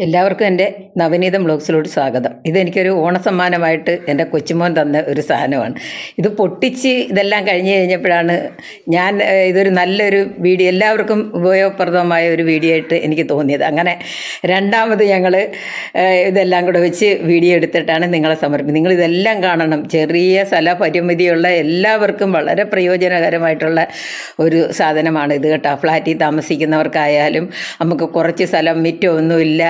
എല്ലാവർക്കും എന്റെ നവനീതം ബ്ലോഗ്സിലോട്ട് സ്വാഗതം. ഇതെനിക്കൊരു ഓണസമ്മാനമായിട്ട് എന്റെ കൊച്ചുമോൻ തന്ന ഒരു സാധനമാണ്. ഇത് പൊട്ടിച്ച് ഇതെല്ലാം കഴിഞ്ഞ് കഴിഞ്ഞപ്പോഴാണ് ഞാൻ ഇതൊരു നല്ലൊരു വീഡിയോ എല്ലാവർക്കും ഉപയോഗപ്രദമായ ഒരു വീഡിയോ ആയിട്ട് എനിക്ക് തോന്നിയത്. അങ്ങനെ രണ്ടാമത് ഞങ്ങൾ ഇതെല്ലാം കൂടെ വെച്ച് വീഡിയോ എടുത്തിട്ടാണ് നിങ്ങളെ സമർപ്പിക്കുന്നത്. നിങ്ങൾ ഇതെല്ലാം കാണണം. ചെറിയ സ്ഥല പരിമിതിയുള്ള എല്ലാവർക്കും വളരെ പ്രയോജനകരമായിട്ടുള്ള ഒരു സാധനമാണ് ഇത് കേട്ടോ. ഫ്ലാറ്റിൽ താമസിക്കുന്നവർക്കായാലും നമുക്ക് കുറച്ച് സ്ഥലം മിറ്റമൊന്നുമില്ല.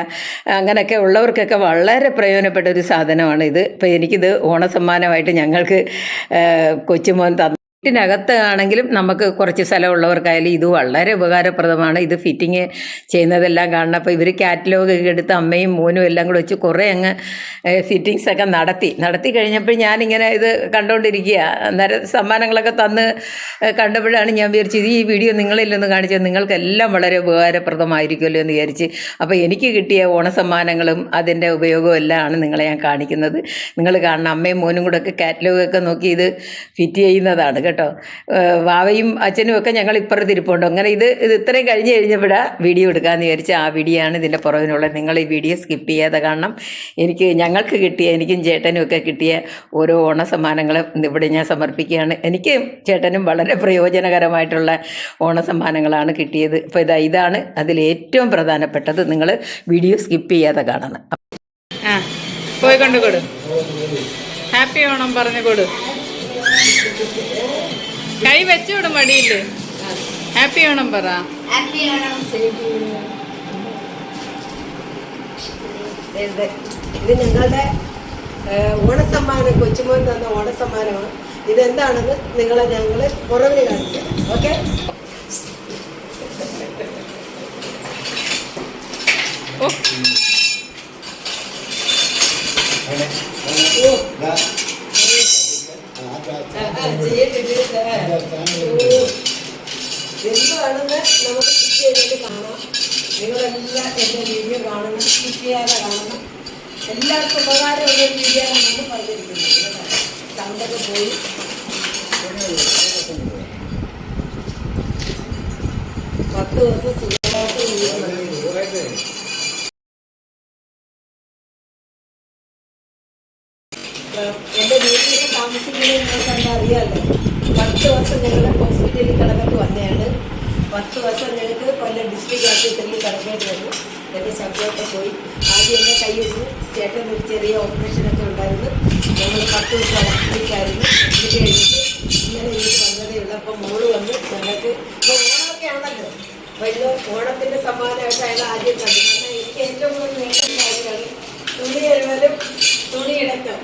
അങ്ങനെയൊക്കെ ഉള്ളവർക്കൊക്കെ വളരെ പ്രയോജനപ്പെട്ട ഒരു സാധനമാണ് ഇത് ഇപ്പോൾ എനിക്കിത് ഓണസമ്മാനമായിട്ട് ഞങ്ങൾക്ക് കൊച്ചുമോൻ തന്നു വീട്ടിനകത്ത് ആണെങ്കിലും നമുക്ക് കുറച്ച് സ്ഥലമുള്ളവർക്കായാലും ഇത് വളരെ ഉപകാരപ്രദമാണ്. ഇത് ഫിറ്റിങ് ചെയ്യുന്നതെല്ലാം കാണണം. അപ്പോൾ ഇവർ കാറ്റലോഗ് ഒക്കെ എടുത്ത് അമ്മയും മോനും എല്ലാം കൂടെ വെച്ച് കുറേ അങ്ങ് ഫിറ്റിങ്സ് ഒക്കെ നടത്തി. നടത്തി കഴിഞ്ഞപ്പോൾ ഞാനിങ്ങനെ ഇത് കണ്ടുകൊണ്ടിരിക്കുക അന്നേരം സമ്മാനങ്ങളൊക്കെ തന്ന് കണ്ടപ്പോഴാണ് ഞാൻ വിചാരിച്ചത് ഈ വീഡിയോ നിങ്ങളിലൊന്ന് കാണിച്ചത് നിങ്ങൾക്കെല്ലാം വളരെ ഉപകാരപ്രദമായിരിക്കുമല്ലോ എന്ന് വിചാരിച്ച്. അപ്പോൾ എനിക്ക് കിട്ടിയ ഓണസമ്മാനങ്ങളും അതിന്റെ ഉപയോഗവും എല്ലാം ആണ് നിങ്ങളെ ഞാൻ കാണിക്കുന്നത്. നിങ്ങൾ കാണണം. അമ്മയും മോനും കൂടെ ഒക്കെ കാറ്റലോഗൊക്കെ നോക്കി ഇത് ഫിറ്റ് ചെയ്യുന്നതാണ് കേട്ടോ. വാവയും അച്ഛനും ഒക്കെ ഞങ്ങൾ ഇപ്പുറത്ത് ഇരിപ്പുണ്ട്. അങ്ങനെ ഇത് ഇത് ഇത്രയും കഴിഞ്ഞ് കഴിഞ്ഞപ്പോഴാണ് വീഡിയോ എടുക്കാമെന്ന് വിചാരിച്ച് ആ വീഡിയോ ആണ് ഇതിന്റെ പുറകിനുള്ളത് നിങ്ങൾ ഈ വീഡിയോ സ്കിപ്പ് ചെയ്യാതെ കാരണം എനിക്ക് ഞങ്ങൾക്ക് കിട്ടിയ എനിക്കും ചേട്ടനും ഒക്കെ കിട്ടിയ ഓരോ ഓണ സമ്മാനങ്ങളും ഇവിടെ ഞാൻ സമർപ്പിക്കുകയാണ്. എനിക്ക് ചേട്ടനും വളരെ പ്രയോജനകരമായിട്ടുള്ള ഓണ സമ്മാനങ്ങളാണ് കിട്ടിയത്. അപ്പോൾ ഇതാ ഇതാണ് അതിൽ ഏറ്റവും പ്രധാനപ്പെട്ടത്. നിങ്ങൾ വീഡിയോ സ്കിപ്പ് ചെയ്യാതെ കാണണം. ആ പോയി കണ്ടുകൊടു ഹാപ്പി ഓണം പറഞ്ഞു കൊടു. കൈ വെച്ചുവിടും മടിയില്ലേ ഹാപ്പി ഓണം പറ. ഇത് ഇത് ഞങ്ങളുടെ ഓണസമ്മാനം കൊച്ചുമോൻ തന്ന ഓണസമ്മാനമാണ്. ഇതെന്താണെന്ന് നിങ്ങളെ ഞങ്ങൾ പുറകിൽ കാണിക്കാം. ഓക്കെ? ഓ. നിങ്ങളെല്ലാം എന്റെ വീഡിയോ കാണണം സ്റ്റിച്ച് ചെയ്യാതെ എല്ലാവർക്കും ഉപകാരമുള്ള ഒരു വീഡിയോ ആണ് നമ്മൾ പറഞ്ഞിരിക്കുന്നത് കേട്ടോ. സൗണ്ടൊക്കെ പോയി പത്ത് ദിവസം സുഖമായിട്ട് വീഡിയോ കണ്ടിരിക്കും. എന്റെ വീട്ടിൽ താമസിക്കുന്നത് നിങ്ങൾക്ക് എന്താ അറിയാമല്ലോ പത്ത് ദിവസം ഞങ്ങൾ ഹോസ്പിറ്റലിൽ കിടന്നിട്ട് വന്നതാണ് പത്ത് ദിവസം ഞങ്ങൾക്ക് കൊല്ലം ഡിസ്ട്രിക്ട് ആശുപത്രിയിൽ കിടക്കേണ്ടി വന്നു എന്റെ ശബ്ദമൊക്കെ പോയി ആദ്യം എന്റെ കയ്യിൽ ചേട്ടൻ ഒരു ചെറിയ ഓപ്പറേഷനൊക്കെ ഉണ്ടായിരുന്നു ഞങ്ങൾ പത്ത് ദിവസം അഡ്മിറ്റായിരുന്നു അഡ്മിറ്റ് കഴിഞ്ഞിട്ട് ഇന്നലെ എനിക്ക് വന്നതേ ഉള്ളൂ അപ്പോൾ മോൾ വന്ന് ഞങ്ങൾക്ക് ഇപ്പോൾ ഓണമൊക്കെ ആണല്ലോ വലിയ ഓണത്തിന്റെ സമ്മാനമായിട്ട് അയാൾ ആദ്യം കണ്ടു കാരണം എനിക്ക് ഏറ്റവും കൂടുതൽ നേട്ടം കാര്യമാണ് തുണി കഴുകലും തുണി ഇടക്കം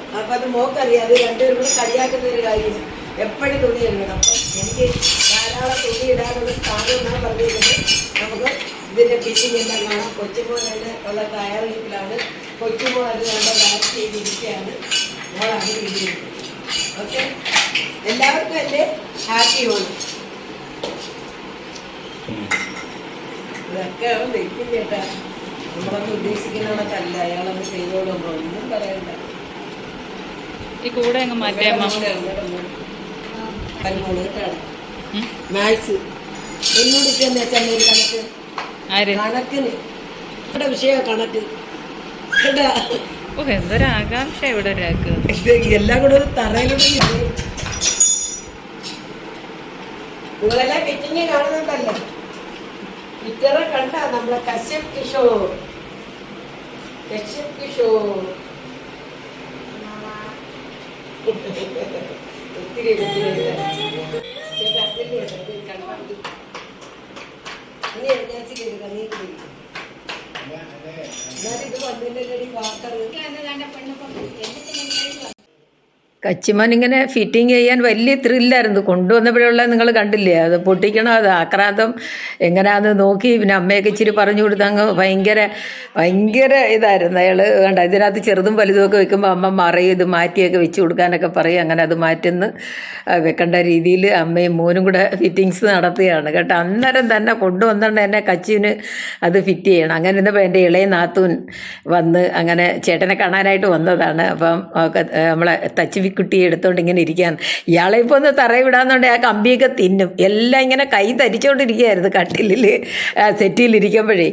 അപ്പം അത് മോക്കറിയാം അത് രണ്ടുപേരും കൂടെ കളിയാക്കുന്ന ഒരു കാര്യം. എപ്പോഴും തുണി കഴുകണം അപ്പം എനിക്ക് ധാരാളം തുണി ഇടാനുള്ള സ്ഥാനം എന്നാണ് പറഞ്ഞിരുന്നത് നമുക്ക് ഇതിന്റെ ഫിറ്റിംഗ് എല്ലാം കാണാം. കൊച്ചുമോനെ ഉള്ള തയ്യാറെടുപ്പിലാണ്. കൊച്ചുമോൻ അത് നമ്മുടെ ബാക്ക് ചെയ്തിരിക്കുകയാണ്. മോളാണ് ഇരിക്കുന്നത് ഓക്കെ? എല്ലാവർക്കും എന്റെ ഹാപ്പി ഓണം ഇതൊക്കെ അവൻ വെക്കില്ല കേട്ടാ. നമ്മളൊന്നും ഉദ്ദേശിക്കുന്നവണക്കല്ല അയാളൊന്ന് ചെയ്തോളൊന്നും പറയണ്ട. ഈ കൂടെ അങ്ങ് മാറ്റേ മാത്സ്. എന്നോട് കണക്ക്. ആര്? കണക്കിന്. ഇവിടെ വിഷയം കണക്ക്. ഓ എന്തൊരു ആകാംക്ഷ ഇവിടെ ഒരാൾക്ക്. എല്ലാം കൂടെ ഒരു തറയിലൂടെ ഇല്ലേ? നിങ്ങളെല്ലാം ഫിറ്റിങ് കാണുന്നുണ്ടല്ലോ. കണ്ട നമ്മളെ കശ്യപ് കിഷോർ. കശ്യപ് കിഷോർ ഒത്തിരി ഒത്തിരി ചേട്ടാ, അതില്ലേ, അത് കണ്ടാ മതി. ഇനി എഴുന്നേച്ച് കേൾക്കാം, നീ കേൾക്കാം. എന്നാലും ഇത് വന്നില്ലല്ലോ വാക്കറ് കച്ചിമോൻ ഇങ്ങനെ ഫിറ്റിംഗ് ചെയ്യാൻ വലിയ ത്രില്ലായിരുന്നു കൊണ്ടുവന്നപ്പോഴുള്ള നിങ്ങൾ കണ്ടില്ലേ? അത് പൊട്ടിക്കണം? അത് ആക്രാന്തം? എങ്ങനെയാന്ന് നോക്കി പിന്നെ അമ്മയൊക്കെ ഇച്ചിരി പറഞ്ഞു കൊടുത്തങ്ങ് ഭയങ്കര ഭയങ്കര ഇതായിരുന്നു. അയാൾ കണ്ട? ഇതിനകത്ത് ചെറുതും വലുതും ഒക്കെ വെക്കുമ്പോൾ അമ്മ മറയും ഇത് മാറ്റിയൊക്കെ വെച്ച് കൊടുക്കാനൊക്കെ പറയും. അങ്ങനെ അത് മാറ്റുന്ന. വെക്കേണ്ട രീതിയിൽ അമ്മയും മോനും കൂടെ ഫിറ്റിങ്സ് നടത്തുകയാണ്. കേട്ടോ അന്നേരം തന്നെ കൊണ്ടുവന്നുകൊണ്ട് എന്നെ കച്ചിന് അത് ഫിറ്റ് ചെയ്യണം. അങ്ങനെ ഇരുന്നപ്പോൾ എന്റെ ഇളയ നാത്തൂൻ വന്ന് അങ്ങനെ ചേട്ടനെ കാണാനായിട്ട് വന്നതാണ്. അപ്പം നമ്മളെ തച്ച് അമ്പിളിക്കുട്ടിയെ എടുത്തോണ്ട് ഇങ്ങനെ ഇരിക്കാൻ ഇയാളെ ഇപ്പോൾ ഒന്ന് തറയിൽ വിടാന്നുണ്ടെങ്കിൽ ആ കമ്പിയൊക്കെ തിന്നും. എല്ലാം ഇങ്ങനെ കൈ തരിച്ചോണ്ടിരിക്കുകയായിരുന്നു കട്ടിലിൽ സെറ്റിയിലിരിക്കുമ്പോഴേ.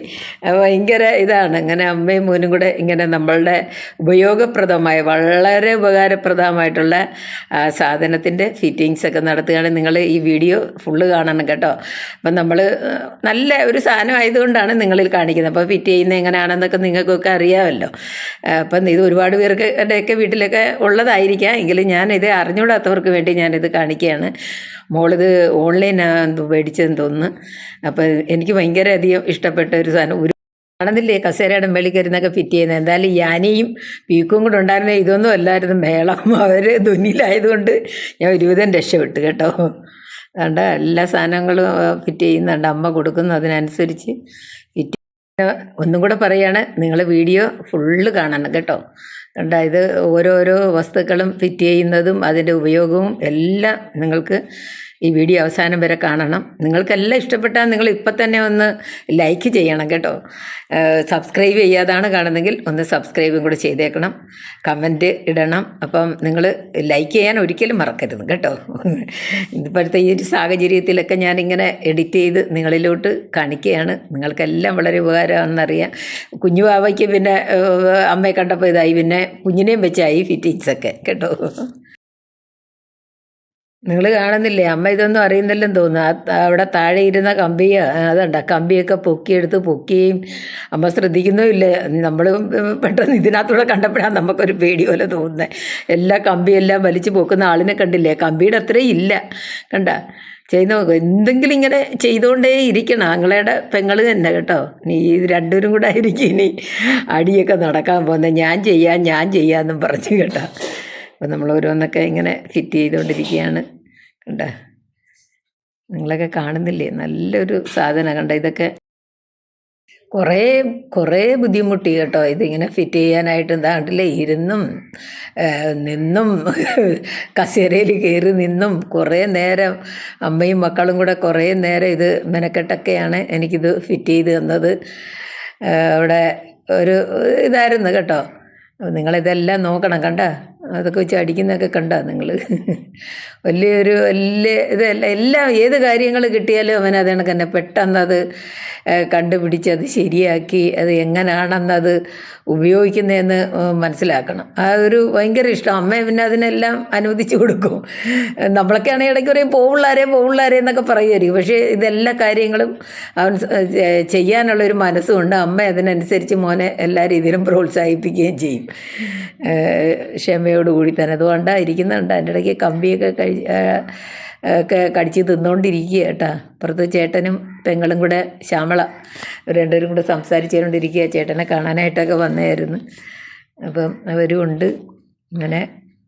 ഭയങ്കര ഇതാണ്. ഇങ്ങനെ അമ്മയും മോനും കൂടെ ഇങ്ങനെ നമ്മളുടെ ഉപയോഗപ്രദമായ വളരെ ഉപകാരപ്രദമായിട്ടുള്ള സാധനത്തിന്റെ ഫിറ്റിങ്സ് ഒക്കെ നടത്തുകയാണെങ്കിൽ നിങ്ങൾ ഈ വീഡിയോ ഫുള്ള് കാണണം കേട്ടോ. അപ്പം നമ്മൾ നല്ല ഒരു സാധനം ആയതുകൊണ്ടാണ് നിങ്ങളിൽ കാണിക്കുന്നത്. അപ്പോൾ ഫിറ്റ് ചെയ്യുന്നത് എങ്ങനെയാണെന്നൊക്കെ നിങ്ങൾക്കൊക്കെ അറിയാമല്ലോ. അപ്പം ഇത് ഒരുപാട് പേർക്ക് എന്റെയൊക്കെ വീട്ടിലൊക്കെ ഉള്ളതായിരിക്കാം. എങ്കിലും ഇത് അറിഞ്ഞുകൂടാത്തവർക്ക് വേണ്ടി ഞാനിത് കാണിക്കുകയാണ്. മോളിത് ഓൺലൈൻ മേടിച്ചതെന്ന് തോന്നുന്നു. അപ്പോൾ എനിക്ക് ഭയങ്കര അധികം ഇഷ്ടപ്പെട്ട ഒരു സാധനം. ഒരു കാണുന്നില്ലേ കസേരയുടെ മേളിൽ കയറുന്നൊക്കെ ഫിറ്റ് ചെയ്യുന്നത്. എന്തായാലും യാനയും പീക്കും കൂടെ ഉണ്ടായിരുന്ന ഇതൊന്നും അല്ലായിരുന്നു. മേളം അവർ ധുനിയിലായതുകൊണ്ട് ഞാൻ ഒരുവിധം രക്ഷപ്പെട്ടു കേട്ടോ. അതുകൊണ്ട് എല്ലാ സാധനങ്ങളും ഫിറ്റ് ചെയ്യുന്നുണ്ട്. അമ്മ കൊടുക്കുന്നു അതിനനുസരിച്ച്. ഫിറ്റ് ഒന്നും കൂടെ പറയുകയാണ് നിങ്ങൾ വീഡിയോ ഫുള്ള് കാണണം കേട്ടോ. ഇത് ഓരോരോ വസ്തുക്കളും ഫിറ്റ് ചെയ്യുന്നതും അതിന്റെ ഉപയോഗവും എല്ലാം നിങ്ങൾക്ക് ഈ വീഡിയോ അവസാനം വരെ കാണണം. നിങ്ങൾക്കെല്ലാം ഇഷ്ടപ്പെട്ടാൽ നിങ്ങൾ ഇപ്പം തന്നെ ഒന്ന് ലൈക്ക് ചെയ്യണം കേട്ടോ. സബ്സ്ക്രൈബ് ചെയ്യാതാണ് കാണുന്നെങ്കിൽ ഒന്ന് സബ്സ്ക്രൈബും കൂടെ ചെയ്തേക്കണം. കമന്റ് ഇടണം. അപ്പം നിങ്ങൾ ലൈക്ക് ചെയ്യാൻ ഒരിക്കലും മറക്കരുത് കേട്ടോ. ഇപ്പോഴത്തെ ഈ ഒരു സാഹചര്യത്തിലൊക്കെ ഞാനിങ്ങനെ എഡിറ്റ് ചെയ്ത് നിങ്ങളിലോട്ട് കാണിക്കുകയാണ്. നിങ്ങൾക്കെല്ലാം വളരെ ഉപകാരമാണെന്നറിയാം. കുഞ്ഞു ബാബയ്ക്ക് പിന്നെ അമ്മയെ കണ്ടപ്പോൾ ഇതായി. പിന്നെ കുഞ്ഞിനെയും വെച്ചായി ഫിറ്റിങ്സൊക്കെ കേട്ടോ. നിങ്ങൾ കാണുന്നില്ലേ? അമ്മ ഇതൊന്നും അറിയുന്നില്ലെന്ന് തോന്നുന്നു. അവിടെ താഴെ ഇരുന്ന കമ്പി അതുണ്ട കമ്പിയൊക്കെ പൊക്കിയെടുത്ത് പൊക്കിയും. അമ്മ ശ്രദ്ധിക്കുന്നുമില്ല നമ്മൾ പെട്ടെന്ന് ഇതിനകത്തൂടെ കണ്ടപ്പോഴാണ് നമുക്കൊരു പേടി പോലെ തോന്നുന്നത് എല്ലാ കമ്പിയെല്ലാം വലിച്ചു പൊക്കുന്ന ആളിനെ കണ്ടില്ലേ? കമ്പിയുടെ അത്രയും ഇല്ല. കണ്ട? ചെയ്ത് നോക്കുക എന്തെങ്കിലും ഇങ്ങനെ ചെയ്തുകൊണ്ടേ ഇരിക്കണം. ആങ്ങളയുടെ പെങ്ങൾ തന്നെ കേട്ടോ. നീ ഇത് രണ്ടുപേരും കൂടെ ആയിരിക്കും ഇനി അടിയൊക്കെ നടക്കാൻ പോകുന്നത്. ഞാൻ ചെയ്യാം ഞാൻ ചെയ്യാമെന്നും പറഞ്ഞു കേട്ടോ. അപ്പം നമ്മൾ ഓരോന്നൊക്കെ ഇങ്ങനെ ഫിറ്റ് ചെയ്തുകൊണ്ടിരിക്കുകയാണ് കണ്ട? നിങ്ങളൊക്കെ കാണുന്നില്ലേ? നല്ലൊരു സാധനം. കണ്ട? ഇതൊക്കെ കുറേ കുറേ ബുദ്ധിമുട്ടി കേട്ടോ. ഇതിങ്ങനെ ഫിറ്റ് ചെയ്യാനായിട്ട് എന്താണ്ടില്ലേ ഇരുന്നും നിന്നും കസേരയിൽ കയറി നിന്നും കുറേ നേരം അമ്മയും മക്കളും കൂടെ കുറേ നേരം ഇത് മെനക്കെട്ടൊക്കെയാണ് എനിക്കിത് ഫിറ്റ് ചെയ്ത് തന്നത്. അവിടെ ഒരു ഇതായിരുന്നു കേട്ടോ. നിങ്ങളിതെല്ലാം നോക്കണം. കണ്ട? അതൊക്കെ വെച്ച് അടിക്കുന്നതൊക്കെ കണ്ടാ നിങ്ങൾ വലിയൊരു വലിയ ഇതല്ല എല്ലാം ഏത് കാര്യങ്ങൾ കിട്ടിയാലും അവൻ അത് കണക്ക് തന്നെ. അത് കണ്ടുപിടിച്ച് അത് ശരിയാക്കി അത് എങ്ങനെയാണെന്നത് ഉപയോഗിക്കുന്നതെന്ന് മനസ്സിലാക്കണം. ആ ഒരു ഭയങ്കര ഇഷ്ടം. അമ്മ പിന്നെ അതിനെല്ലാം അനുവദിച്ചു കൊടുക്കും. നമ്മളൊക്കെ ആണെങ്കിൽ ഇടയ്ക്ക് പറയും പോവുള്ളാരെ പോവുള്ളാരെ എന്നൊക്കെ പറയുമായിരിക്കും. പക്ഷേ ഇതെല്ലാ കാര്യങ്ങളും അവൻ ചെയ്യാനുള്ളൊരു മനസ്സുമുണ്ട് അമ്മ അതിനനുസരിച്ച് മോനെ എല്ലാ രീതിയിലും പ്രോത്സാഹിപ്പിക്കുകയും ചെയ്യും. ക്ഷമയോടുകൂടി തന്നെ. അതുകൊണ്ടാണ് ഇരിക്കുന്നുണ്ട്. അതിന്റെ ഇടയ്ക്ക് കമ്പിയൊക്കെ കഴി ഒക്കെ കടിച്ച് തിന്നുകൊണ്ടിരിക്കുക കേട്ടാ. അപ്പുറത്ത് ചേട്ടനും പെങ്ങളും കൂടെ ശ്യാമള രണ്ടുപേരും കൂടെ സംസാരിച്ചുകൊണ്ടിരിക്കുക ചേട്ടനെ കാണാനായിട്ടൊക്കെ വന്നായിരുന്നു അപ്പം അവരും ഉണ്ട്. ഇങ്ങനെ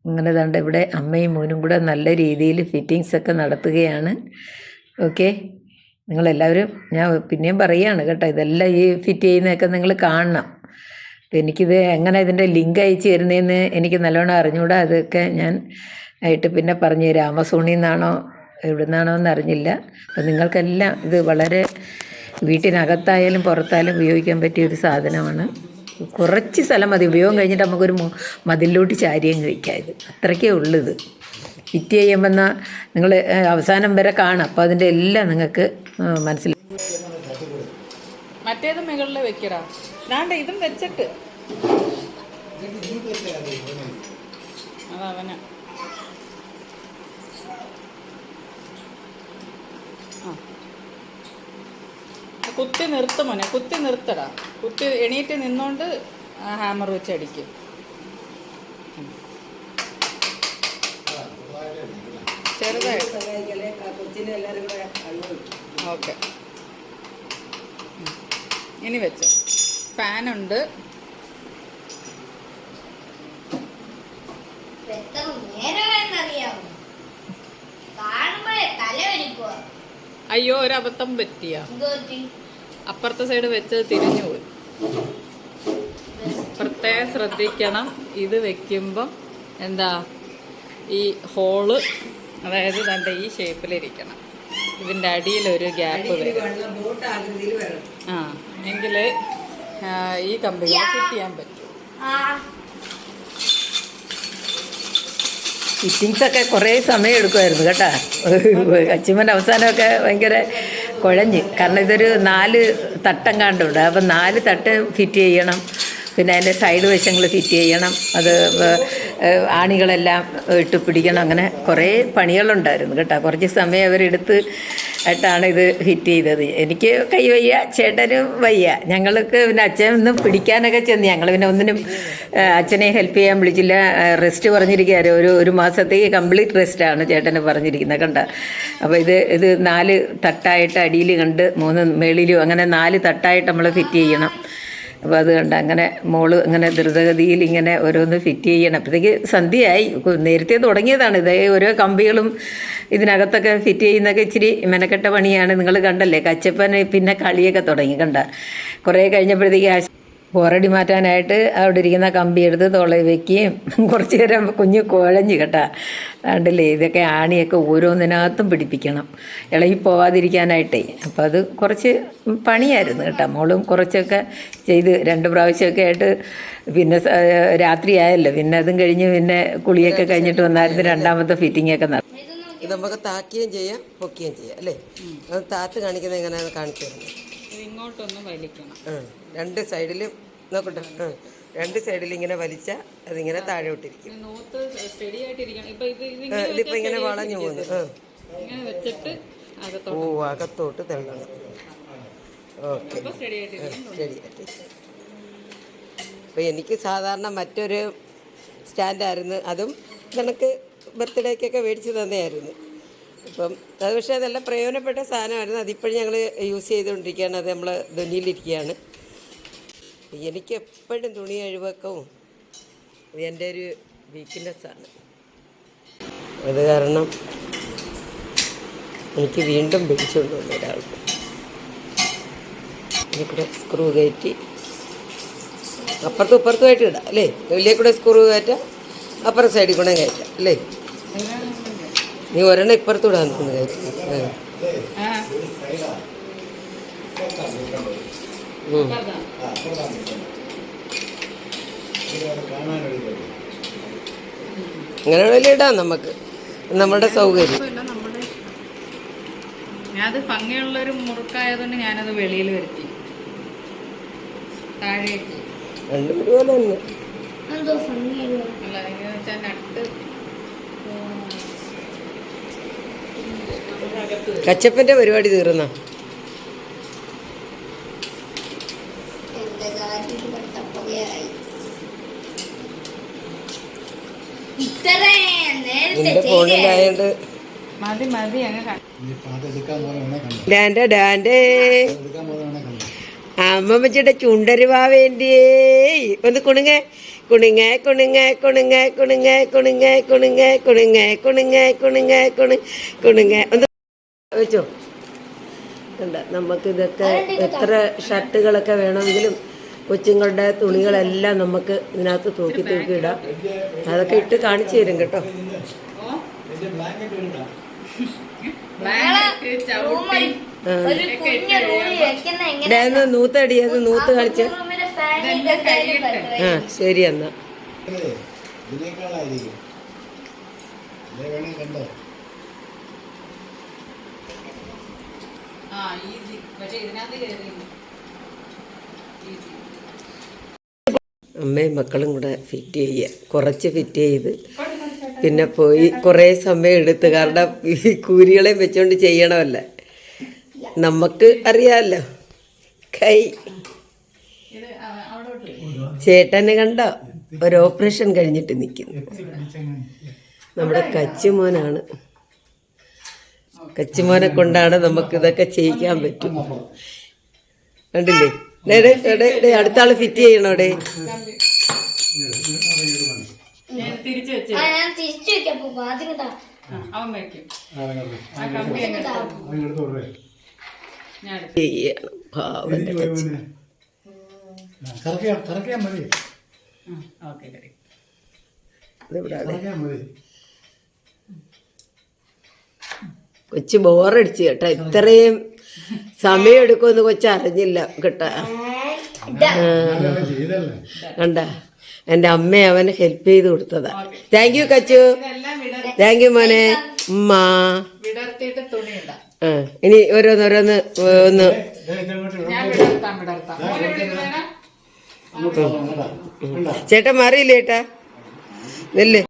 ഇങ്ങനെ തണ്ട് ഇവിടെ അമ്മയും മോനും കൂടെ നല്ല രീതിയിൽ ഫിറ്റിങ്സ് ഒക്കെ നടത്തുകയാണ്. ഓക്കെ? നിങ്ങളെല്ലാവരും ഞാൻ പിന്നെയും പറയുകയാണ് കേട്ടോ ഇതെല്ലാം ഈ ഫിറ്റ് ചെയ്യുന്നതൊക്കെ നിങ്ങൾ കാണണം. അപ്പം എനിക്കിത് എങ്ങനെ ഇതിന്റെ ലിങ്ക് അയച്ചു തരുന്നതെന്ന് എനിക്ക് നല്ലോണം അറിഞ്ഞുകൂടാ അതൊക്കെ ഞാൻ ആയിട്ട് പിന്നെ പറഞ്ഞു തരാം ആമസോണിൽ നിന്നാണോ എവിടെ നിന്നാണോ എന്ന് അറിഞ്ഞില്ല അപ്പം നിങ്ങൾക്കെല്ലാം ഇത് വളരെ വീട്ടിനകത്തായാലും പുറത്തായാലും ഉപയോഗിക്കാൻ പറ്റിയ ഒരു സാധനമാണ്. കുറച്ച് സ്ഥലം മതി. ഉപയോഗം കഴിഞ്ഞിട്ട് നമുക്കൊരു മതിലോട്ട് മതിലിലോട്ട് ചാരിയും കഴിക്കാം ഇത്. അത്രയ്ക്കേ ഉള്ളൂ ഇത് ഫിറ്റ് ചെയ്യുമ്പോൾ നിങ്ങൾ അവസാനം വരെ കാണാം. അപ്പോൾ അതിന്റെ എല്ലാം നിങ്ങൾക്ക് മനസ്സിലാവും മറ്റേത് മുകളിൽ വെക്കടാ. ദാണ്ട ഇതും വെച്ചിട്ട്. അതവന കുത്തി നിർത്തും മോനെ കുത്തി നിർത്തടാ. കുത്തി എണീറ്റ് നിന്നോണ്ട് ഹാമർ വെച്ച് അടിക്കും. ചെറുതായിട്ട് ഓക്കെ. ഇനി വെച്ചോ. ഫാനുണ്ട്. അയ്യോ ഒരബദ്ധം പറ്റിയ? അപ്പുറത്തെ സൈഡ് വെച്ച് തിരിഞ്ഞു പോയി. പ്രത്യേകം ശ്രദ്ധിക്കണം. ഇത് വെക്കുമ്പം എന്താ ഈ ഹോൾ അതായത് തന്റെ ഈ ഷേപ്പിലിരിക്കണം ഇതിന്റെ അടിയിലൊരു ഗ്യാപ്പ് വരും. ആ എങ്കിൽ ഈ കമ്പികൾ ഫിറ്റ് ചെയ്യാൻ പറ്റും. ഫിറ്റിങ്സ് ഫിറ്റിങ്സൊക്കെ കുറേ സമയം എടുക്കുമായിരുന്നു കേട്ടാ. അച്ചുമ്മൻ അവസാനമൊക്കെ ഭയങ്കര കുഴഞ്ഞ്. കാരണം ഇതൊരു നാല് തട്ടം കണ്ടുണ്ട് അപ്പം നാല് തട്ട് ഫിറ്റ് ചെയ്യണം. പിന്നെ അതിന്റെ സൈഡ് വശങ്ങൾ ഫിറ്റ് ചെയ്യണം. അത് ആണികളെല്ലാം ഇട്ട് പിടിക്കണം. അങ്ങനെ കുറേ പണികളുണ്ടായിരുന്നു കേട്ടോ. കുറച്ച് സമയം അവരെടുത്ത് ആയിട്ടാണ് ഇത് ഹിറ്റ് ചെയ്തത്. എനിക്ക് കൈ വയ്യ ചേട്ടനും വയ്യ. ഞങ്ങൾക്ക് പിന്നെ അച്ഛൻ ഒന്ന് പിടിക്കാനൊക്കെ ചെന്ന് ഞങ്ങൾ പിന്നെ ഒന്നിനും അച്ഛനെ ഹെൽപ്പ് ചെയ്യാൻ വിളിച്ചില്ല. റെസ്റ്റ് പറഞ്ഞിരിക്കുകയായിരുന്നു. ഒരു ഒരു മാസത്തേക്ക് കംപ്ലീറ്റ് റെസ്റ്റാണ് ചേട്ടന് പറഞ്ഞിരിക്കുന്നത് കണ്ട. അപ്പോൾ ഇത് ഇത് നാല് തട്ടായിട്ട് അടിയിൽ കണ്ട് മൂന്ന് മേളിലും അങ്ങനെ നാല് തട്ടായിട്ട് നമ്മൾ ഫിറ്റ് ചെയ്യണം. അപ്പോൾ അതുകൊണ്ട് അങ്ങനെ മോൾ അങ്ങനെ ദ്രുതഗതിയിൽ ഇങ്ങനെ ഓരോന്ന് ഫിറ്റ് ചെയ്യണം. അപ്പോഴത്തേക്ക് സന്ധ്യയായി. നേരത്തെ തുടങ്ങിയതാണ്. ഇത് ഓരോ കമ്പികളും ഇതിനകത്തൊക്കെ ഫിറ്റ് ചെയ്യുന്നൊക്കെ ഇച്ചിരി മെനക്കെട്ട പണിയാണ്. നിങ്ങൾ കണ്ടല്ലേ? കച്ചപ്പൻ പിന്നെ കളിയൊക്കെ തുടങ്ങി കണ്ട. കുറേ കഴിഞ്ഞപ്പോഴത്തേക്ക് ബോറടി മാറ്റാനായിട്ട് അവിടെ ഇരിക്കുന്ന കമ്പി എടുത്ത് തോളയിൽ വെക്കുകയും കുറച്ച് നേരം കുഞ്ഞ് കുഴഞ്ഞ് കേട്ടാ. കണ്ടില്ലേ? ഇതൊക്കെ ആണിയൊക്കെ ഓരോന്നിനകത്തും പിടിപ്പിക്കണം. ഇളകി പോവാതിരിക്കാനായിട്ടേ. അപ്പം അത് കുറച്ച് പണിയായിരുന്നു കേട്ടോ. മോളും കുറച്ചൊക്കെ ചെയ്ത് രണ്ട് പ്രാവശ്യമൊക്കെ ആയിട്ട് പിന്നെ രാത്രി രാത്രിയായല്ലോ പിന്നെ അതും കഴിഞ്ഞ് പിന്നെ കുളിയൊക്കെ കഴിഞ്ഞിട്ട് വന്നായിരുന്നു രണ്ടാമത്തെ ഫിറ്റിംഗ് ഒക്കെ നടന്നു ഇത് നമുക്ക് താക്കുകയും ചെയ്യാം പൊക്കുകയും ചെയ്യാം അല്ലേ? അത് താത്ത് കാണിക്കുന്നത് എങ്ങനെയാണ് കാണിച്ചു ഇങ്ങോട്ടൊന്ന് വലിക്കണം. രണ്ട് സൈഡിലും നോക്കട്ടെ. രണ്ട് സൈഡിൽ ഇങ്ങനെ വലിച്ച അതിങ്ങനെ താഴോട്ടിരിക്കും. ഇതിപ്പോ ഇങ്ങനെ വളഞ്ഞു പോകുന്നു. ഓ അകത്തോട്ട് തള്ളണം. ഓക്കെ. ഇപ്പൊ ആയിട്ടിരിക്കും ശരി അപ്പോൾ എനിക്ക് സാധാരണ മറ്റൊരു സ്റ്റാൻഡായിരുന്നു. അതും നിനക്ക് ബർത്ത്ഡേക്കൊക്കെ മേടിച്ച് തന്നെയായിരുന്നു. അപ്പം അത് പക്ഷേ അതെല്ലാം പ്രയോജനപ്പെട്ട സാധനമായിരുന്നു. അതിപ്പോഴും ഞങ്ങൾ യൂസ് ചെയ്തുകൊണ്ടിരിക്കുകയാണ്. അത് നമ്മൾ ധനിയിലിരിക്കുകയാണ്. എനിക്ക് എപ്പോഴും തുണി അഴിവക്കവും ഇത് എന്റെ ഒരു വീക്ക്നെസ്സാണ് അത് കാരണം എനിക്ക് വീണ്ടും പിടിച്ചുകൊണ്ട് വന്നു ഒരാൾക്ക് ഇതിൽ സ്ക്രൂ കയറ്റി അപ്പുറത്തും ഇപ്പുറത്തുമായിട്ട് ഇടാം അല്ലേ? വലിയ കൂടെ സ്ക്രൂ കയറ്റാം അപ്പുറം സൈഡിൽ കൂടെ കയറ്റാം അല്ലേ? നീ ഒരെണ്ണം ഇപ്പുറത്തൂടെ വന്നു കയറ്റി. ഇങ്ങനെ വേണമെങ്കിലും ഇടാം നമുക്ക് നമ്മുടെ സൗകര്യം ഞാനത് ഭംഗിയുള്ള ഒരു മുറുക്കായതുകൊണ്ട് ഞാനത് വെളിയിൽ വരുത്തി. താഴേക്ക്. രണ്ടും ഒരുപോലെ തന്നെ. എന്തോ ഭംഗിയല്ലോ അല്ല എങ്ങനെയാ വെച്ചാൽ നട്ട് കച്ചപ്പന്റെ പരിപാടി തീർന്ന എന്റെ കാര്യം തപ്പകയായി നിന്റെ ഫോണിലായോണ്ട് മതി മതി അങ്ങ് ഡാൻഡ ഡാൻഡേ അമ്മമ്മച്ചിയുടെ ചുണ്ടരുവാ വേണ്ടിയേ ഒന്ന് കുണുങ്ങ കുണുങ്ങ കുണുങ്ങ കുണുങ്ങ കുണുങ്ങ കുണുങ്ങ കുണുങ്ങ കുണുങ്ങ കുണുങ്ങ കുണുങ്ങ കുണു കുണുങ്ങ ഒന്ന് വെച്ചോ നമുക്ക് ഇതൊക്കെ എത്ര ഷർട്ടുകളൊക്കെ വേണമെങ്കിലും കൊച്ചുങ്ങളുടെ തുണികളെല്ലാം നമുക്ക് ഇതിനകത്ത് തൂക്കി തൂക്കി ഇടാം അതൊക്കെ ഇട്ട് കാണിച്ചു തരും കേട്ടോ ബ്ലാങ്കറ്റ് ചവിട്ടി. ഒരു കുഞ്ഞു റൂമിൽ വെക്കുന്ന എങ്ങനെ ഡേ, ഒന്ന് നൂത്തടി അത് നൂത്ത് കളിച്ച്. റൂമിലെ ഫാനിന്റെ കയ്യിൽ ആ ശരി എന്നാ. ഇതിനേക്കാളായിരിക്കും. ഇതേ വേണേ കണ്ടോ? ആ ഈസി പക്ഷെ ഇതിനകത്ത് കയറിയില്ല. ഈസി അമ്മയും മക്കളും കൂടെ ഫിറ്റ് ചെയ്യുക കുറച്ച് ഫിറ്റ് ചെയ്ത്. പിന്നെ പോയി കുറേ സമയം എടുത്ത് കാരണം ഈ കൂലികളെ വെച്ചുകൊണ്ട് ചെയ്യണമല്ല? നമുക്ക് അറിയാമല്ലോ കൈ. ചേട്ടനെ കണ്ട? ഒരു ഓപ്പറേഷൻ കഴിഞ്ഞിട്ട് നിൽക്കുന്നു നമ്മുടെ കച്ചുമോനാണ്. കച്ചുമോനെ കൊണ്ടാണ് നമുക്ക് ഇതൊക്കെ ചെയ്യിക്കാൻ പറ്റും. കണ്ടില്ലേ? അടുത്താൾ ഫിറ്റ് ചെയ്യണോ ഡേ ഞാൻ തിരിച്ചു വെച്ച് ആ ഞാൻ തിരിച്ചു വെക്കാം അപ്പൊ ആദ്യം ഇതാ. ആ, അവൻ വയ്ക്കും. ആ കമ്പി അങ്ങ് എടുത്തോ. ഞാൻ എടുത്തു. ചെയ്യണം പാവന്റെ കച്ചു കറക്കിയാ കറക്കിയാ മതി. ആ, ഓക്കെ കറി. ഇതെവിടാണ് കറക്കിയാ മതി. കൊച്ചു ബോറടിച്ച് കേട്ടോ. ഇത്രയും സമയം എടുക്കുമെന്ന് കൊച്ചറിഞ്ഞില്ല കേട്ടാ. ചെയ്തല്ലേ കണ്ട? എന്റെ അമ്മ അവന് ഹെൽപ്പ് ചെയ്ത് കൊടുത്തതാ. Thank you കച്ചു. താങ്ക് യു മോനെ. ഉമ്മ. ആ ഇനി ഓരോന്നോരോന്ന് ഓരോന്ന് ഒന്ന്? ചേട്ടൻ മാറിയില്ലേ ഏട്ടാ? നെല്ല്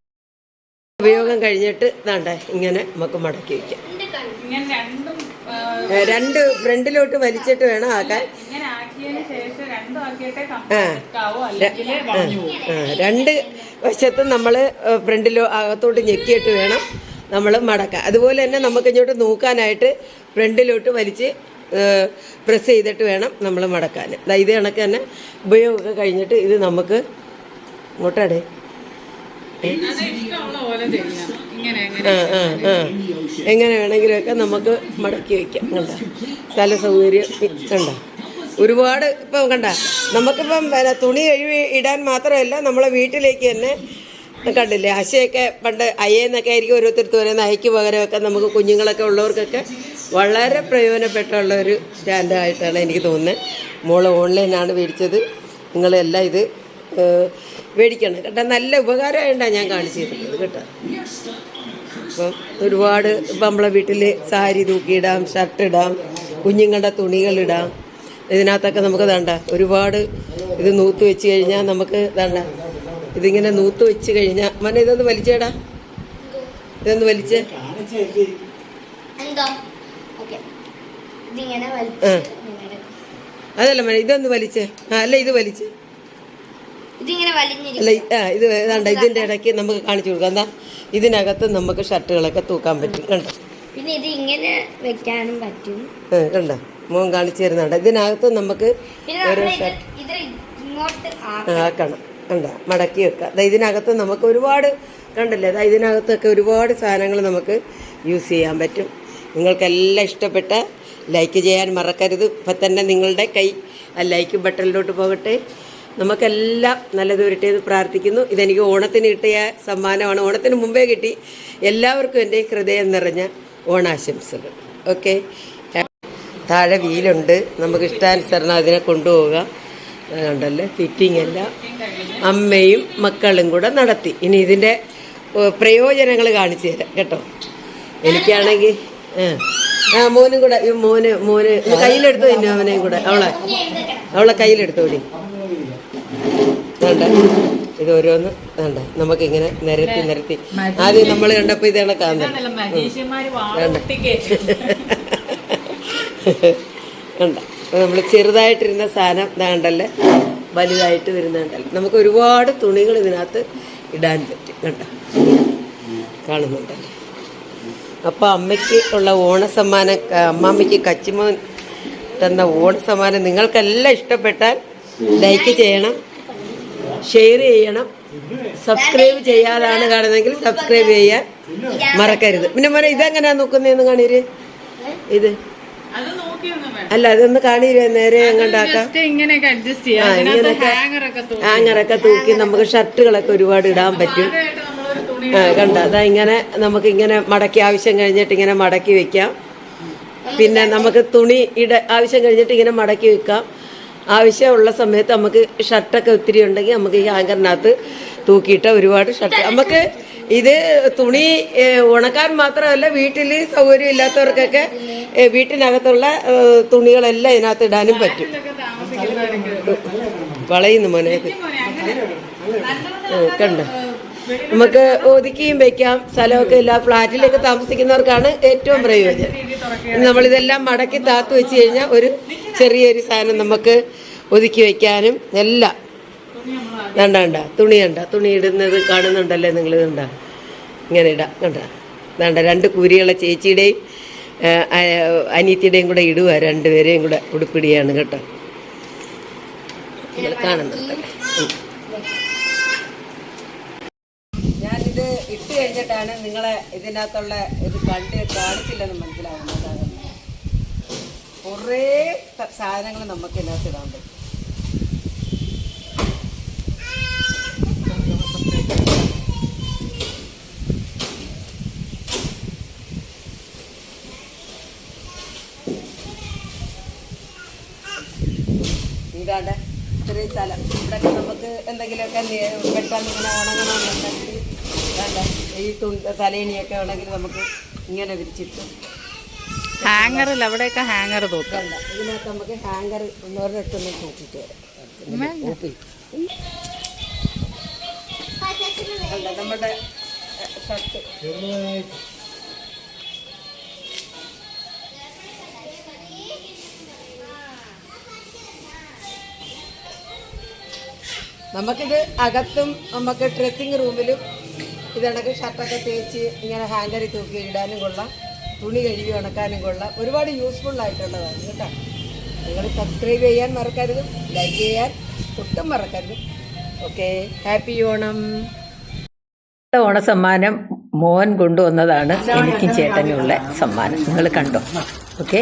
ഉപയോഗം കഴിഞ്ഞിട്ട് വേണ്ട ഇങ്ങനെ നമുക്ക് മടക്കി വെക്കാം. ഇങ്ങനെ രണ്ടും രണ്ട് ഫ്രണ്ടിലോട്ട് വലിച്ചിട്ട് വേണം ആക്കാൻ. ഇങ്ങനെ ആക്കിയതിന് ശേഷം രണ്ടും വശത്തും നമ്മൾ ഫ്രണ്ടിലോ അകത്തോട്ട് ഞെക്കിയിട്ട് വേണം നമ്മൾ മടക്കാൻ. അതുപോലെ തന്നെ നമുക്ക് ഇങ്ങോട്ട് നോക്കാനായിട്ട് ഫ്രണ്ടിലോട്ട് വലിച്ച് പ്രസ് ചെയ്തിട്ട് വേണം നമ്മൾ മടക്കാൻ. ഇത് കണക്ക് തന്നെ ഉപയോഗമൊക്കെ കഴിഞ്ഞിട്ട് ഇത് നമുക്ക് ഇങ്ങോട്ടടേ. എങ്ങനെ വേണമെങ്കിലുമൊക്കെ നമുക്ക് മടക്കി വയ്ക്കാം കണ്ടോ? സ്ഥല സൗകര്യം കണ്ട? ഒരുപാട് ഇപ്പം കണ്ട നമുക്കിപ്പം പിന്നെ തുണി കഴുകി ഇടാൻ മാത്രമല്ല നമ്മളെ വീട്ടിലേക്ക് തന്നെ കണ്ടില്ലേ അശയൊക്കെ പണ്ട് അയ്യെന്നൊക്കെ ആയിരിക്കും ഓരോരുത്തർക്ക് വരുന്ന അയക്ക് പകരമൊക്കെ നമുക്ക് കുഞ്ഞുങ്ങളൊക്കെ ഉള്ളവർക്കൊക്കെ വളരെ പ്രയോജനപ്പെട്ടുള്ള ഒരു സ്റ്റാൻഡായിട്ടാണ് എനിക്ക് തോന്നുന്നത്. മോൾ ഓൺലൈനാണ് മേടിച്ചത്. നിങ്ങളെല്ലാം ഇത് മേടിക്കണം കേട്ടോ നല്ല ഉപകാരമായിട്ടാണ് ഞാൻ കാണിച്ചു തരുന്നത് കേട്ടോ. അപ്പം ഒരുപാട് ഇപ്പം നമ്മളെ വീട്ടിൽ സാരി തൂക്കിയിടാം ഷർട്ട് ഇടാം കുഞ്ഞുങ്ങളുടെ തുണികളിടാം ഇതിനകത്തൊക്കെ നമുക്ക് വേണ്ട ഒരുപാട് ഇത് നൂത്ത് വെച്ച് കഴിഞ്ഞാൽ നമുക്ക് വേണ്ട ഇതിങ്ങനെ നൂത്ത് വെച്ച് കഴിഞ്ഞാൽ മന ഇതൊന്ന് വലിച്ചേടാ. ഇതൊന്ന് വലിച്ചേ. ആ. അതല്ല മന ഇതൊന്ന് വലിച്ചേ. ആ അല്ല ഇത് വലിച്ച്. അല്ല ആ ഇത് വേണ്ട ഇതിന്റെ ഇടയ്ക്ക് നമുക്ക് കാണിച്ചു കൊടുക്കാം. എന്താ? ഇതിനകത്ത് നമുക്ക് ഷർട്ടുകളൊക്കെ തൂക്കാൻ പറ്റും. കണ്ടോ? പിന്നെ ഇത് ഇങ്ങനെ വെക്കാനും പറ്റും. കണ്ടോ? മോൻ കാണിച്ചു തരുന്നുണ്ട്. ഇതിനകത്ത് നമുക്ക് ആക്കണം. കണ്ട? മടക്കി വെക്കാം ദാ ഇതിനകത്ത് നമുക്ക് ഒരുപാട് കണ്ടല്ലേ? ദാ ഇതിനകത്തൊക്കെ ഒരുപാട് സാധനങ്ങൾ നമുക്ക് യൂസ് ചെയ്യാൻ പറ്റും. നിങ്ങൾക്കെല്ലാം ഇഷ്ടപ്പെട്ട ലൈക്ക് ചെയ്യാൻ മറക്കരുത്. ഇപ്പം തന്നെ നിങ്ങളുടെ കൈ ആ ലൈക്ക് ബട്ടണിലോട്ട് പോകട്ടെ. നമുക്കെല്ലാം നല്ലത് വരട്ടെ എന്ന് പ്രാർത്ഥിക്കുന്നു. ഇതെനിക്ക് ഓണത്തിന് കിട്ടിയ സമ്മാനമാണ്. ഓണത്തിന് മുമ്പേ കിട്ടി. എല്ലാവർക്കും എന്റെ ഹൃദയം നിറഞ്ഞ ഓണാശംസകൾ. ഓക്കെ? താഴെ വീലുണ്ട്. നമുക്ക് ഇഷ്ടാനുസരണം അതിനെ കൊണ്ടുപോകാം. അതുകൊണ്ടല്ലേ ഫിറ്റിംഗ് എല്ലാം അമ്മയും മക്കളും കൂടെ നടത്തി. ഇനി ഇതിന്റെ പ്രയോജനങ്ങൾ കാണിച്ചു തരാം കേട്ടോ. എനിക്കാണെങ്കിൽ ആ. മോനും കൂടെ ഈ മോന് മോന് കയ്യിലെടുത്തു തന്നെ അവനെയും കൂടെ അവളെ അവളെ കയ്യിലെടുത്തോടി വേണ്ട ഇത് ഓരോന്ന് വേണ്ട നമുക്കിങ്ങനെ നിരത്തി നിരത്തി. ആദ്യം നമ്മൾ കണ്ടപ്പോൾ ഇത് കണക്കാന്ന് വേണ്ട കണ്ട. നമ്മൾ ചെറുതായിട്ടിരുന്ന സാധനം ഇതാണ്ടല്ലേ വലുതായിട്ട് വരുന്നുണ്ടല്ലോ നമുക്ക് ഒരുപാട് തുണികൾ ഇതിനകത്ത് ഇടാൻ പറ്റും കണ്ട. കാണുന്നുണ്ടല്ലേ? അപ്പോൾ അമ്മയ്ക്ക് ഉള്ള ഓണസമ്മാനം അമ്മാമ്മയ്ക്ക് കച്ചിമോൻ തന്ന ഓണസമ്മാനം നിങ്ങൾക്കെല്ലാം ഇഷ്ടപ്പെട്ടാൽ ലൈക്ക് ചെയ്യണം ഷെയർ ചെയ്യണം സബ്സ്ക്രൈബ് ചെയ്യാതാണ് കാണുന്നതെങ്കിൽ സബ്സ്ക്രൈബ് ചെയ്യാൻ മറക്കരുത്. പിന്നെ മോനെ ഇതെങ്ങനെയാ നോക്കുന്നതെന്ന് കാണീര്? ഇത്. അല്ല അതൊന്ന് കാണീര് നേരെ തൂക്കി. ഹാങ്ങറൊക്കെ തൂക്കി നമുക്ക് ഷർട്ടുകളൊക്കെ ഒരുപാട് ഇടാൻ പറ്റും. ആ, കണ്ട? അതാ ഇങ്ങനെ നമുക്ക് ഇങ്ങനെ മടക്കി ആവശ്യം കഴിഞ്ഞിട്ട് ഇങ്ങനെ മടക്കി വെക്കാം. പിന്നെ നമുക്ക് തുണി ഇട ആവശ്യം കഴിഞ്ഞിട്ട് ഇങ്ങനെ മടക്കി വെക്കാം. ആവശ്യമുള്ള സമയത്ത് നമുക്ക് ഷർട്ടൊക്കെ ഒത്തിരി ഉണ്ടെങ്കിൽ നമുക്ക് ഈ ഹാങ്കറിനകത്ത് തൂക്കിയിട്ട് ഒരുപാട് ഷർട്ട് നമുക്ക് ഇത് തുണി ഉണക്കാൻ മാത്രമല്ല വീട്ടിൽ സൗകര്യം ഇല്ലാത്തവർക്കൊക്കെ വീട്ടിനകത്തുള്ള തുണികളെല്ലാം ഇതിനകത്ത് ഇടാനും പറ്റും. വളയുന്നു മോനെ. കണ്ടോ? നമുക്ക് ഒതുക്കിയും വെക്കാം. സ്ഥലമൊക്കെ ഇല്ല ഫ്ലാറ്റിലൊക്കെ താമസിക്കുന്നവർക്കാണ് ഏറ്റവും പ്രയോജനം. നമ്മളിതെല്ലാം മടക്കി താത്തു വെച്ച് കഴിഞ്ഞാൽ ഒരു ചെറിയൊരു സാധനം നമുക്ക് ഒതുക്കി വെക്കാനും എല്ലാം. വേണ്ട വേണ്ട. തുണി കണ്ട. തുണി ഇടുന്നത് കാണുന്നുണ്ടല്ലേ നിങ്ങൾ? ഇതുണ്ട ഇങ്ങനെ ഇടാം. കണ്ട. വേണ്ട രണ്ട് കൂരികളെ ചേച്ചിയുടെയും അനിയത്തിയുടെയും കൂടെ ഇടുക രണ്ടുപേരെയും കൂടെ ഉടുപ്പിടിയാണ് കേട്ടോ. നിങ്ങൾ കാണുന്നുണ്ടല്ലേ? ഉം. ഞാനിത് ഇട്ട് കഴിഞ്ഞിട്ടാണ് നിങ്ങളെ ഇതിനകത്തുള്ള ഇത് കണ്ട് കാണിച്ചില്ലെന്ന് മനസ്സിലാവുന്നത്. കുറേ സാധനങ്ങൾ നമുക്ക് ഇതിനകത്ത് ഇടാൻ പറ്റും ഇതാണ്ട് എന്തെങ്കിലുമൊക്കെ പെട്ടെന്ന് ഇങ്ങനെ ഉണങ്ങണമെന്നുണ്ടെങ്കിൽ വേണ്ട. ഈ തുണ്ട് തലേണിയൊക്കെ ഉണ്ടെങ്കിൽ നമുക്ക് ഇങ്ങനെ വിരിച്ചിട്ട് ഹാങ്ങറിൽ അവിടെയൊക്കെ ഹാങ്ങർ തൂക്കാം. വേണ്ട. ഇതിനകത്ത് നമുക്ക് ഹാങ്ങർ ഒന്നൊരിടത്തൊന്ന് തൂക്കിട്ട് വരാം നമ്മുടെ ഷർട്ട്. നമുക്കിത് അകത്തും നമുക്ക് ഡ്രസ്സിങ് റൂമിലും ഇതണക്ക് ഷർട്ടൊക്കെ തേച്ച് ഇങ്ങനെ ഹാങ്കറിൽ തൂക്കി ഇടാനും കൊള്ളാം. തുണി കഴുകി ഉണക്കാനും കൊള്ളാം. ഒരുപാട് യൂസ്ഫുൾ ആയിട്ടുള്ളതാണ് കേട്ടോ. നിങ്ങൾ സബ്സ്ക്രൈബ് ചെയ്യാൻ മറക്കരുത് ലൈക്ക് ചെയ്യാൻ ഒട്ടും മറക്കരുത്. Okay happy Onam. ഓണ ഓണസമ്മാനം മോൻ കൊണ്ടുവന്നതാണ്. എനിക്കും ചേട്ടനുള്ള സമ്മാനം. നിങ്ങൾ കണ്ടോ? ഓക്കെ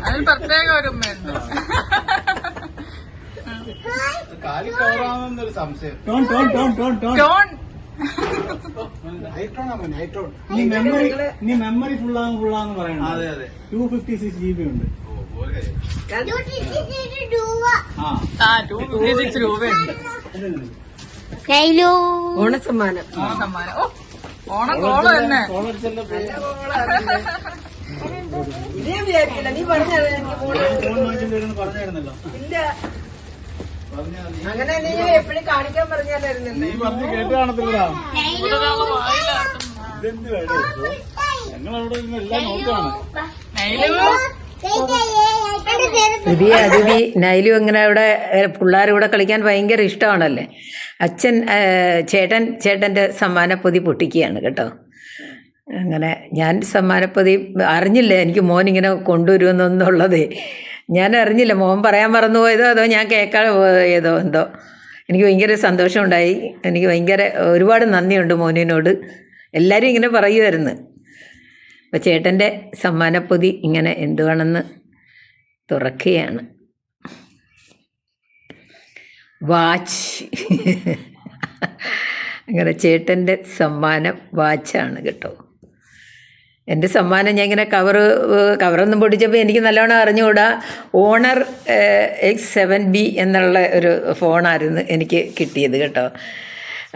അതിന് പ്രത്യേക ഒരു ഉമ്മയുണ്ട് കാലി കവറാമെന്നൊരു സംശയം. Tone tone tone tone tone. നൈട്രോൺ നീ മെമ്മറി നീ മെമ്മറി ഫുള്ളാന്ന് ഫുള്ളാന്ന് പറയണം അതെ അതെ. Two fifty six G B ഉണ്ട്. ആ. ടു ഫിഫ്റ്റി സിക്സ് രൂപയുണ്ട്. ഓണസമ്മാനം. ഓ തന്നെ. വിചാരിക്കില്ല നീ പറഞ്ഞായിരുന്നല്ലോ ഇല്ല. അങ്ങനെ നീ എപ്പോഴും കാണിക്കാൻ പറഞ്ഞാലായിരുന്നല്ലോ. നീ പറഞ്ഞു കേട്ട് കാണത്തില്ല ഞങ്ങളവിടെ എല്ലാം നോക്കാണ്. നൈലു പുതിയ അതിഥി നൈലു ഇങ്ങനെ ഇവിടെ പിള്ളേർ ഇവിടെ കളിക്കാൻ ഭയങ്കര ഇഷ്ടമാണല്ലേ? അച്ഛൻ ചേട്ടൻ ചേട്ടന്റെ സമ്മാനപ്പൊതി പൊട്ടിക്കുകയാണ് കേട്ടോ. അങ്ങനെ ഞാൻ സമ്മാനപ്പൊതി അറിഞ്ഞില്ല? എനിക്ക് മോൻ ഇങ്ങനെ കൊണ്ടുവരുമെന്നുള്ളത്. ഞാൻ അറിഞ്ഞില്ല. മോൻ പറയാൻ മറന്നു പോയതോ അതോ ഞാൻ കേൾക്കാതെ പോയതോ? എന്തോ. എനിക്ക് ഭയങ്കര സന്തോഷമുണ്ടായി. എനിക്ക് ഭയങ്കര ഒരുപാട് നന്ദിയുണ്ട് മോനിനോട്. എല്ലാവരും ഇങ്ങനെ പറയുമായിരുന്നു അപ്പോൾ ചേട്ടന്റെ സമ്മാനപ്പൊതി ഇങ്ങനെ എന്തുവാണെന്ന് തുറക്കുകയാണ്. വാച്ച്. അങ്ങനെ ചേട്ടന്റെ സമ്മാനം വാച്ചാണ് കേട്ടോ. എന്റെ സമ്മാനം ഞാൻ ഇങ്ങനെ കവറ് കവറൊന്നും പൊടിച്ചപ്പോൾ എനിക്ക് നല്ലോണം അറിഞ്ഞുകൂടാ. ഓണർ എക്സ് സെവൻ ബി എന്നുള്ള ഒരു ഫോണായിരുന്നു എനിക്ക് കിട്ടിയത് കേട്ടോ.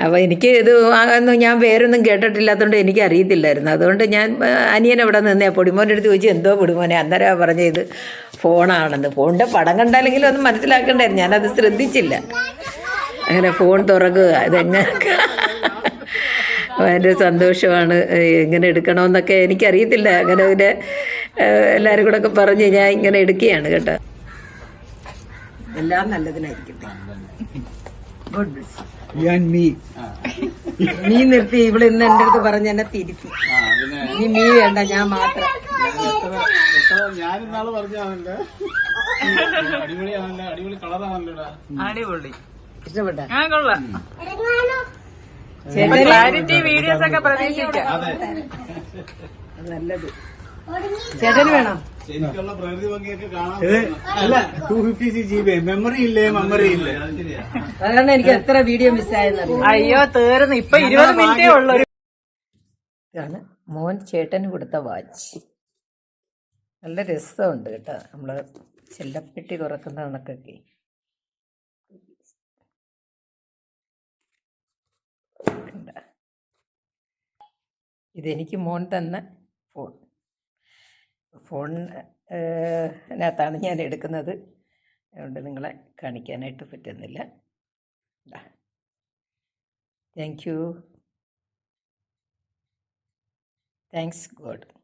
അപ്പോൾ എനിക്ക് ഇത് ഒന്നും ഞാൻ പേരൊന്നും കേട്ടിട്ടില്ലാത്തതുകൊണ്ട് എനിക്ക് അറിയത്തില്ലായിരുന്നു അതുകൊണ്ട് ഞാൻ അനിയൻ അവിടെ നിന്നേ പൊടിമോന്റെ അടുത്ത് ചോദിച്ചു എന്തോ പൊടിമോനെ? അന്നേരം പറഞ്ഞത് ഇത് ഫോണാണെന്ന്. ഫോണിന്റെ പടം കണ്ടാലെങ്കിലും ഒന്ന് മനസ്സിലാക്കണ്ടായിരുന്നു. ഞാനത് ശ്രദ്ധിച്ചില്ല. അങ്ങനെ ഫോൺ തുറക്കുക അതെങ്ങനെ ഭയങ്കര സന്തോഷമാണ് എങ്ങനെ എടുക്കണമെന്നൊക്കെ എനിക്കറിയത്തില്ല. അങ്ങനെ പിന്നെ എല്ലാവരും കൂടെ ഒക്കെ പറഞ്ഞ് ഞാൻ ഇങ്ങനെ എടുക്കുകയാണ് കേട്ടോ. എല്ലാം നല്ലതിനായിരിക്കട്ടെ. ഗുഡ് ആൻഡ് മീ നീ നിർത്തി ഇവിടെ ഇന്ന് എന്റെ അടുത്ത് പറഞ്ഞ് എന്നെ തിരുത്തി. ആ പിന്നെ നീ മീ വേണ്ട ഞാൻ മാത്രം. ഞാൻ ഇന്നാൾ പറഞ്ഞാണല്ലേ അടിപൊളിയാണല്ലേ അടിപൊളി കളറാണല്ലോടാ. അടിപൊളി. ഇഷ്ടപ്പെട്ട? ഞാൻ കൊള്ളാം. ക്ലാരിറ്റി വീഡിയോസ് ഒക്കെ പ്രതീക്ഷിക്കാം. അതെ നല്ലത്. ചേട്ടന് വേണം? ശരിക്കുള്ള പ്രകൃതി ഭംഗിയൊക്കെ കാണാൻ ഇത് അല്ല two fifty C G B memory ഇല്ലേ? മെമ്മറി ഇല്ലേ? അത് ശരിയാ. അതാണ് എനിക്ക് എത്ര വീഡിയോ മിസ്സായെന്നറിയാം അയ്യോ തീർന്നു. ഇപ്പൊ ഇരുപത് മിനിറ്റേ ഉള്ളൂ. ഒരു ഇതാണ് മോൻ ചേട്ടന് കൊടുത്ത വാച്ച് നല്ല രസമുണ്ട് കേട്ടോ. നമ്മൾ ചെല്ലപ്പെട്ടി തുറക്കുന്ന കണക്കൊക്കെ. ഇതെനിക്ക് മോൻ തന്ന ഫോൺ ഫോൺ അതിനകത്താണ് ഞാൻ എടുക്കുന്നത്. അതുകൊണ്ട് നിങ്ങളെ കാണിക്കാനായിട്ട് പറ്റുന്നില്ല. Thank you thanks God